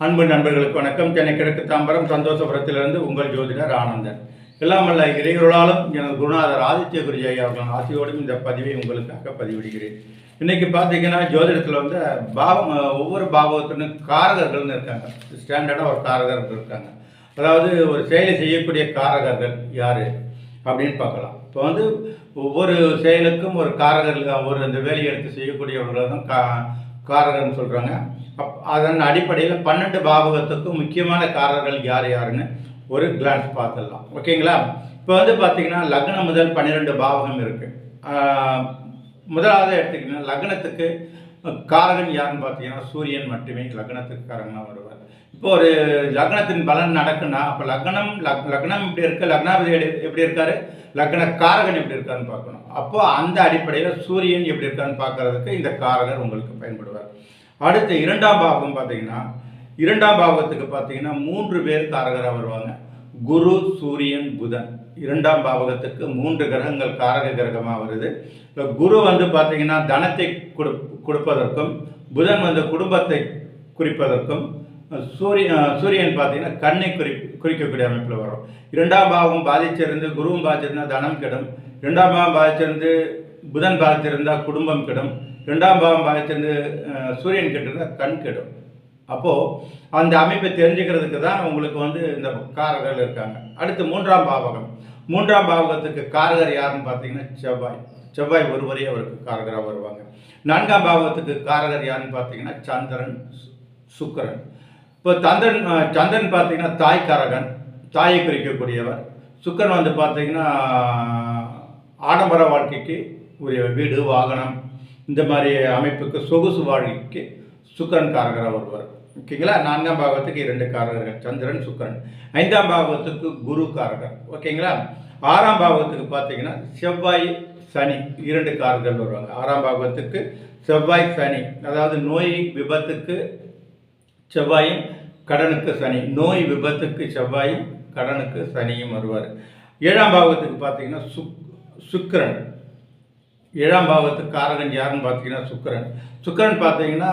அன்பு நண்பர்களுக்கு வணக்கம். சென்னை கிழக்கு தாம்பரம் சந்தோஷபுரத்திலிருந்து உங்கள் ஜோதிடர் ஆனந்தன். இல்லாமல்ல வல்ல இறைவர்களாலும் எனது குருநாதர் ஆதித்ய குருஜி ஐயா அவர்களின் ஆசையோடும் இந்த பதிவை உங்களுக்காக பதிவிடுகிறேன். இன்னைக்கு பார்த்தீங்கன்னா ஜோதிடத்தில் வந்து பாவம் ஒவ்வொரு பாவத்திலும் காரகர்கள்னு இருக்காங்க. ஸ்டாண்டர்டாக ஒரு காரகர்கள் இருக்காங்க. அதாவது ஒரு செயலை செய்யக்கூடிய காரகர்கள் யார்? அப்படின்னு பார்க்கலாம். இப்போ வந்து ஒவ்வொரு செயலுக்கும் ஒரு காரகர்கள் ஒரு அந்த வேலையை எடுத்து செய்யக்கூடியவர்களை தான் கா காரகர்னு சொல்கிறாங்க அதன் அடிப்படையில் பன்னெண்டு பாவகத்துக்கு முக்கியமான காரர்கள் யார் யாருன்னு ஒரு கிளான்ஸ் பார்த்துடலாம். ஓகேங்களா இப்போ வந்து பார்த்தீங்கன்னா லக்னம் முதல் பன்னிரெண்டு பாவகம் இருக்குது முதலாவது எடுத்துக்கிட்டிங்கன்னா லக்னத்துக்கு காரகன் யாருன்னு பார்த்தீங்கன்னா சூரியன் மட்டுமே லக்னத்துக்கு காரகனாக வருவார். இப்போ ஒரு லக்னத்தின் பலன் நடக்குன்னா அப்போ லக்னம் லக் லக்னம் இப்படி இருக்குது லக்னாபதி எப்படி இருக்காரு? லக்ன காரகன் எப்படி இருக்காருன்னு பார்க்கணும். அப்போது அந்த அடிப்படையில் சூரியன் எப்படி இருக்கான்னு பார்க்கறதுக்கு இந்த காரகர் உங்களுக்கு பயன்படுவார். அடுத்து இரண்டாம் பாவம் பார்த்தீங்கன்னா இரண்டாம் பாவத்துக்கு பார்த்தீங்கன்னா மூன்று பேர் காரகராக வருவாங்க குரு சூரியன் புதன். இரண்டாம் பாவகத்துக்கு மூன்று கிரகங்கள் காரக கிரகமாக வருது. இப்போ குரு வந்து பார்த்தீங்கன்னா தனத்தை கொடு கொடுப்பதற்கும் புதன் வந்து குடும்பத்தை குறிப்பதற்கும் சூரிய சூரியன் பார்த்தீங்கன்னா கண்ணை குறி குறிக்கக்கூடிய அமைப்பில் வரும். இரண்டாம் பாவம் பாதிச்சிருந்து குருவும் பாதிச்சிருந்தால் தனம் கெடும். இரண்டாம் பாவம் பாதிச்சிருந்து புதன் பாதிச்சிருந்தால் குடும்பம் கெடும். ரெண்டாம் பாவம் பாகத்திலிருந்து சூரியன் கெட்டிருந்தா கண் கெடும். அப்போது அந்த அமைப்பை தெரிஞ்சுக்கிறதுக்கு தான் உங்களுக்கு வந்து இந்த காரகர்கள் இருக்காங்க. அடுத்து மூன்றாம் பாவகம். மூன்றாம் பாவகத்துக்கு காரகர் யாருன்னு பார்த்தீங்கன்னா செவ்வாய். செவ்வாய் ஒருவரே அவருக்கு காரகராக வருவாங்க. நான்காம் பாவகத்துக்கு காரகர் யாருன்னு பார்த்தீங்கன்னா சந்திரன் சு- இப்போ சந்திரன் சந்திரன் பார்த்தீங்கன்னா தாய் காரகன் தாயை குறிக்கக்கூடியவர். சுக்கரன் வந்து பார்த்தீங்கன்னா ஆடம்பர வாழ்க்கைக்கு உரிய வீடு வாகனம் இந்த மாதிரி அமைப்புக்கு சொகுசு வாழ்க்கைக்கு சுக்கரன் காரகராக வருவார். ஓகேங்களா? நான்காம் பாகத்துக்கு இரண்டு காரகர்கள் சந்திரன் சுக்கரன். ஐந்தாம் பாகத்துக்கு குரு காரகர். ஓகேங்களா? ஆறாம் பாகத்துக்கு பார்த்தீங்கன்னா செவ்வாய் சனி இரண்டு காரகர்கள் வருவாங்க. ஆறாம் பாகத்துக்கு செவ்வாய் சனி. அதாவது நோய் விபத்துக்கு செவ்வாயும் கடனுக்கு சனி நோய் விபத்துக்கு செவ்வாயும் கடனுக்கு சனியும் வருவார். ஏழாம் பாவத்துக்கு பார்த்தீங்கன்னா சுக் சுக்கிரன். ஏழாம் பாவத்துக்கு காரகன் யாருன்னு பார்த்தீங்கன்னா சுக்கிரன். சுக்கரன் பார்த்தீங்கன்னா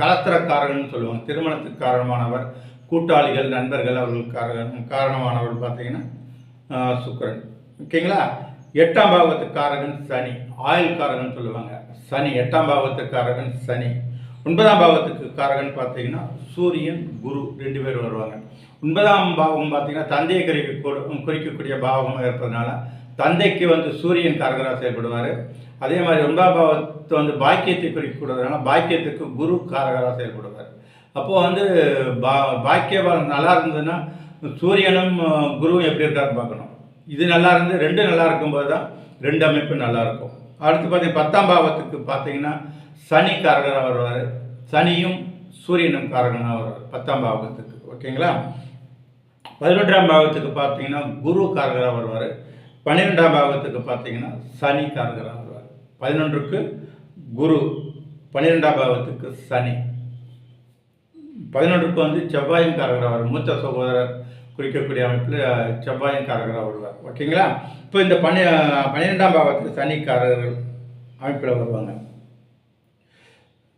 கலத்திரக்காரகன் சொல்லுவாங்க. திருமணத்துக்கு காரணமானவர் கூட்டாளிகள் நண்பர்கள் அவர்களுக்கு காரகன் காரணமானவர் பார்த்தீங்கன்னா சுக்கரன் சுக்கிரன். ஓகேங்களா? எட்டாம் பாவத்துக்காரகன் சனி. ஆயுள் காரகன் சொல்லுவாங்க. சனி. எட்டாம் பாவத்துக்கு காரகன் சனி. ஒன்பதாம் பாவத்துக்கு காரகன் பார்த்தீங்கன்னா சூரியன் குரு ரெண்டு பேர் வருவாங்க. ஒன்பதாம் பாவம் பார்த்தீங்கன்னா தந்தையை குறிக்க குறிக்கக்கூடிய பாவமாக இருப்பதனால தந்தைக்கு வந்து சூரியன் காரகராக செயல்படுவார். அதே மாதிரி ஒன்பதாம் பாவத்தை வந்து பாக்கியத்தை குறிக்கக்கூடாதுனால பாக்கியத்துக்கு குரு காரகராக செயல்படுவார். அப்போது வந்து பா பாக்கிய பலம் நல்லா இருந்ததுன்னா சூரியனும் குருவும் எப்படி இருக்காருன்னு பார்க்கணும். இது நல்லா இருந்து ரெண்டு நல்லா இருக்கும்போது தான் ரெண்டு அமைப்பு நல்லா இருக்கும். அடுத்து பார்த்தீங்கன்னா பத்தாம் பாவத்துக்கு பார்த்தீங்கன்னா சனி காரகராக வருவார். சனியும் சூரியனும் காரகனாக வருவார் பத்தாம் பாவத்துக்கு. ஓகேங்களா? பதினொன்றாம் பாவத்துக்கு பார்த்தீங்கன்னா குரு காரகராக வருவார். பன்னிரெண்டாம் பாவத்துக்கு பார்த்தீங்கன்னா சனி காரகராக வருவார். பதினொன்றுக்கு குரு பன்னிரெண்டாம் பாவத்துக்கு சனி. பதினொன்றுக்கு வந்து செவ்வாயும் காரகராக வரும் மூத்த சகோதரர் குறிக்கக்கூடிய அமைப்பில் செவ்வாயும் காரகராக வருவார். ஓகேங்களா? இப்போ இந்த பன்னி பன்னிரெண்டாம் பாகத்துக்கு சனி காரகர்கள் அமைப்பில் வருவாங்க.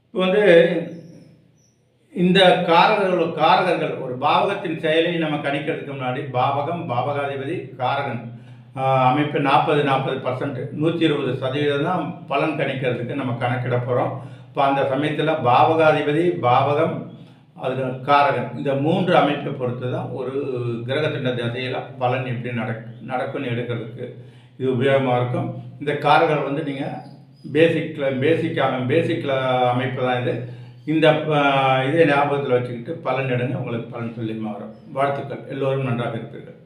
இப்போ வந்து இந்த காரகர்கள் காரகர்கள் ஒரு பாவகத்தின் செயலை நம்ம கணிக்கிறதுக்கு முன்னாடி பாவகம் பாவகாதிபதி காரகன். அமைப்பு நாற்பது நாற்பது பர்சன்ட் நூற்றி இருபது சதவீதம் தான் பலன் கணிக்கிறதுக்கு நம்ம கணக்கிட போகிறோம் இப்போ அந்த சமயத்தில் பாவகாதிபதி பாவகம் அது காரகன் இந்த மூன்று அமைப்பை பொறுத்து தான் ஒரு கிரகத்தின் திசையில் பலன் எப்படி நடக் நடக்கும்னு எடுக்கிறதுக்கு இது உபயோகமாக இருக்கும். இந்த காரகர் வந்து நீங்கள் பேசிக்கில் பேசிக் பேசிக்கில் அமைப்பு தான் இது. இந்த இதே ஞாபகத்தில் வச்சுக்கிட்டு பலன் எடுங்க உங்களுக்கு பலன் சொல்லியமாக வரும். வாழ்த்துக்கள். எல்லோரும் நன்றாக இருப்பீர்கள்.